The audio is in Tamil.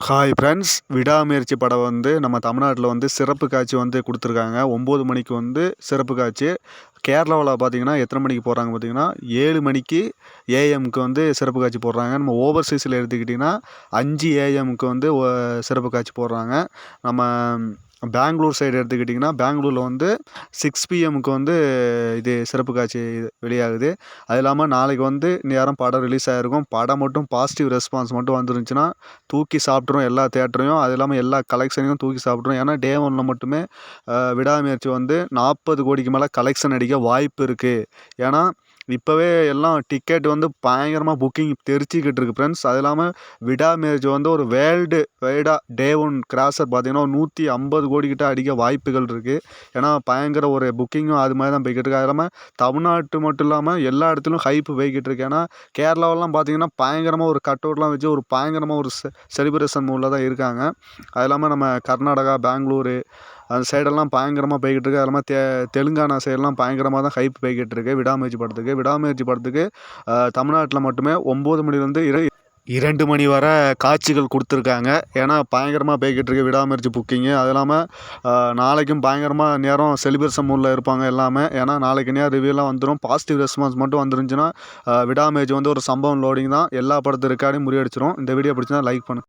ஹாய் ஃப்ரெண்ட்ஸ் விடாமுயற்சி படம் வந்து நம்ம தமிழ்நாட்டில் வந்து சிறப்பு காட்சி வந்து கொடுத்துருக்காங்க. ஒம்பது மணிக்கு வந்து சிறப்பு காட்சி. கேரளாவில் பார்த்தீங்கன்னா எத்தனை மணிக்கு போடுறாங்க பார்த்தீங்கன்னா ஏழு மணிக்கு ஏஎம்க்கு வந்து சிறப்பு காட்சி போடுறாங்க. நம்ம ஓவர்சீஸில் எடுத்துக்கிட்டிங்கன்னா அஞ்சு ஏஎம்க்கு வந்து சிறப்பு காட்சி போடுறாங்க. நம்ம பெங்களூர் சைடு எடுத்துக்கிட்டிங்கன்னா பெங்களூரில் வந்து சிக்ஸ் பிஎம்க்கு வந்து இது சிறப்பு காட்சி வெளியாகுது. அது இல்லாமல் நாளைக்கு வந்து நேரம் படம் ரிலீஸ் ஆகிருக்கும் படம் மட்டும் பாசிட்டிவ் ரெஸ்பான்ஸ் மட்டும் வந்துருந்துச்சுன்னா தூக்கி சாப்பிட்ரும் எல்லா தேட்டரையும் அது இல்லாமல் எல்லா கலெக்ஷனையும் தூக்கி சாப்பிட்ரும் ஏன்னா டே ஒன்னில் மட்டுமே விடாமுயற்சி வந்து நாற்பது கோடிக்கு மேலே கலெக்ஷன் அடிக்க வாய்ப்பு இருக்குது ஏன்னா இப்போவே எல்லாம் டிக்கெட் வந்து பயங்கரமாக புக்கிங் தெரிச்சிக்கிட்டு இருக்கு ஃப்ரெண்ட்ஸ் அது இல்லாமல் விடா மேரேஜ் வந்து ஒரு வேர்ல்டு வைடாக டே ஒன் கிராஸர் பார்த்தீங்கன்னா ஒரு நூற்றி ஐம்பது கோடிக்கிட்ட அடிக்க வாய்ப்புகள் இருக்குது ஏன்னா பயங்கர ஒரு புக்கிங்கும் அது மாதிரி தான் போய்கிட்டு இருக்கு. அது இல்லாமல் தமிழ்நாட்டு மட்டும் இல்லாமல் எல்லா இடத்துலையும் ஹைப்பு போய்கிட்டு இருக்கு. ஏன்னா கேரளாவெல்லாம் பார்த்தீங்கன்னா பயங்கரமாக ஒரு கட் அவுட்லாம் வச்சு ஒரு பயங்கரமாக ஒரு செலிப்ரேஷன் மூடில் தான் இருக்காங்க. அது இல்லாமல் நம்ம கர்நாடகா பெங்களூரு அந்த சைடெல்லாம் பயங்கரமாக போய்கிட்டு இருக்கு அது இல்லாமல் தெ தெலுங்கானா சைடெல்லாம் பயங்கரமாக தான் ஹைப் போய்கிட்டு இருக்கு விடாமுயற்சி படத்துக்கு விடாமுயற்சி படத்துக்கு தமிழ்நாட்டில் மட்டுமே ஒம்பது மணிலேருந்து இரு இரண்டு மணி வரை காட்சிகள் கொடுத்துருக்காங்க. ஏன்னா பயங்கரமாக போய்கிட்டு இருக்கு விடாமுயற்சி புக்கிங்கு அது இல்லாமல் நாளைக்கும் பயங்கரமாக நேரம் செலிப்ரேஷன் மூடில் இருப்பாங்க எல்லாமே. ஏன்னா நாளைக்கு நேரம் ரிவ்யூலாம் வந்துடும் பாசிட்டிவ் ரெஸ்பான்ஸ் மட்டும் வந்துருந்துச்சுன்னா விடாமுயற்சி வந்து ஒரு சம்பவம் லோடிங் தான். எல்லா படத்து ரெக்கார்டையும் முறியடிச்சிடும் இந்த வீடியோ பிடிச்சினா லைக் பண்ணு